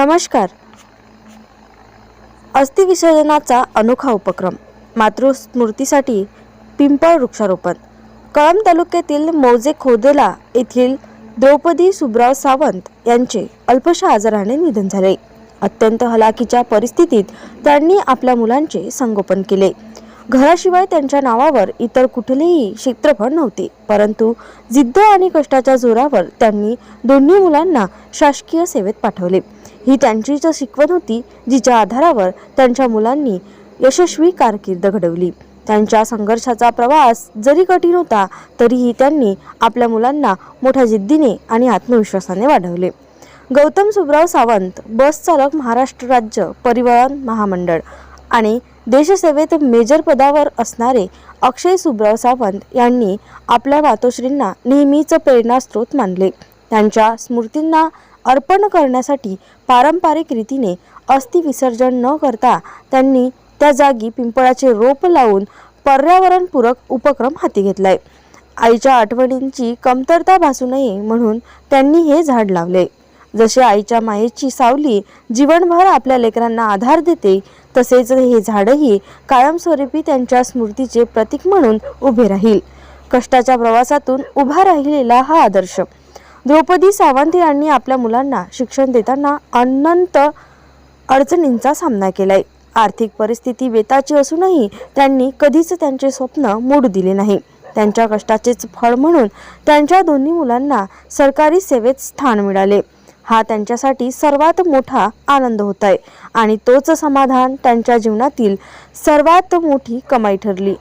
नमस्कार. अस्थिविसर्जनाचा अनोखा उपक्रम. मातृस्मृतीसाठी पिंपळ वृक्षारोपण. कळंब तालुक्यातील मौजे खोदेला येथील द्रौपदी सुब्राव सावंत यांचे अल्पशा आजाराने निधन झाले. अत्यंत हलाखीच्या परिस्थितीत त्यांनी आपल्या मुलांचे संगोपन केले. घराशिवाय त्यांच्या नावावर इतर कुठलेही क्षेत्रफळ नव्हते परंतु जिद्द आणि कष्टाच्या जोरावर त्यांनी दोन्ही मुलांना शासकीय सेवेत पाठवले. ही त्यांची तर शिकवण होती जिच्या आधारावर त्यांच्या मुलांनी यशस्वी कारकीर्द घडवली. त्यांच्या संघर्षाचा प्रवास जरी कठीण होता तरीही त्यांनी आपल्या मुलांना मोठ्या जिद्दीने आणि आत्मविश्वासाने वाढवले. गौतम सुब्राव सावंत बस चालक महाराष्ट्र राज्य परिवहन महामंडळ आणि देशसेवेत मेजर पदावर असणारे अक्षय सुब्राव सावंत यांनी आपल्या मातोश्रींना नेहमीच प्रेरणास्रोत मानले. त्यांच्या स्मृतींना अर्पण करण्यासाठी पारंपरिक रीतीने अस्थि विसर्जन न करता त्यांनी त्या जागी पिंपळाचे रोप लावून पर्यावरणपूरक उपक्रम हाती घेतलाय. आईच्या आठवणींची कमतरता भासू नये म्हणून त्यांनी हे झाड लावले. जसे आईच्या मायेची सावली जीवनभर आपल्या लेकरांना आधार देते तसेच हे झाडही कायमस्वरूपी त्यांच्या स्मृतीचे प्रतीक म्हणून उभे राहील. कष्टाच्या प्रवासातून उभा राहिलेला हा आदर्श. द्रौपदी सावंत यांनी आपल्या मुलांना शिक्षण देताना अनंत अडचणींचा सामना केलाय. आर्थिक परिस्थिती बेताची असूनही त्यांनी कधीच त्यांचे स्वप्न मोडू दिले नाही. त्यांच्या कष्टाचेच फळ म्हणून त्यांच्या दोन्ही मुलांना सरकारी सेवेत स्थान मिळाले. हा त्यांच्यासाठी सर्वात मोठा आनंद होत आहे आणि तोच समाधान त्यांच्या जीवनातील सर्वात मोठी कमाई ठरली.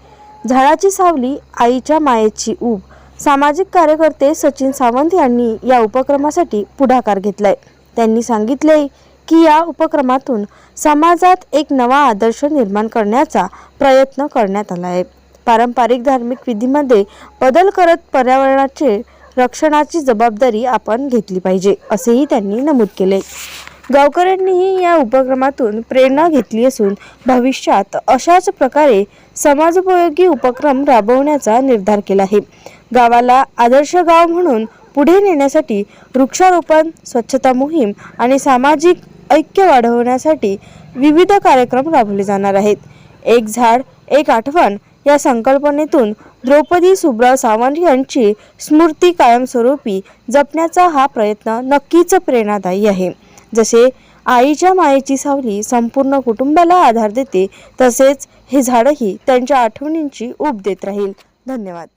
झाडाची सावली आईच्या मायेची ऊब सामाजिक कार्यकर्ते सचिन सावंत यांनी या उपक्रमासाठी पुढाकार घेतलाय. त्यांनी सांगितले की या उपक्रमातून समाजात एक नवा आदर्श निर्माण करण्याचा प्रयत्न करण्यात आला आहे. पारंपरिक धार्मिक विधीमध्ये बदल करत पर्यावरणाचे रक्षणाची जबाबदारी आपण घेतली पाहिजे असेही त्यांनी नमूद केले गावकऱ्यांनीही या उपक्रमातून प्रेरणा घेतली असून भविष्यात अशाच प्रकारे समाजोपयोगी उपक्रम राबवण्याचा निर्धार केला आहे. गावाला आदर्श गाव म्हणून पुढे नेण्यासाठी वृक्षारोपण स्वच्छता मोहीम आणि सामाजिक ऐक्य वाढवण्यासाठी विविध कार्यक्रम राबवले जाणार आहेत. एक झाड एक आठवण या संकल्पनेतून द्रौपदी सुब्राव सावंत यांची स्मृती कायमस्वरूपी जपण्याचा हा प्रयत्न नक्कीच प्रेरणादायी आहे. जसे आईच्या मायेची सावली संपूर्ण कुटुंबाला आधार देते तसेच हे झाडही त्यांच्या आठवणींची ऊब देत राहील. धन्यवाद.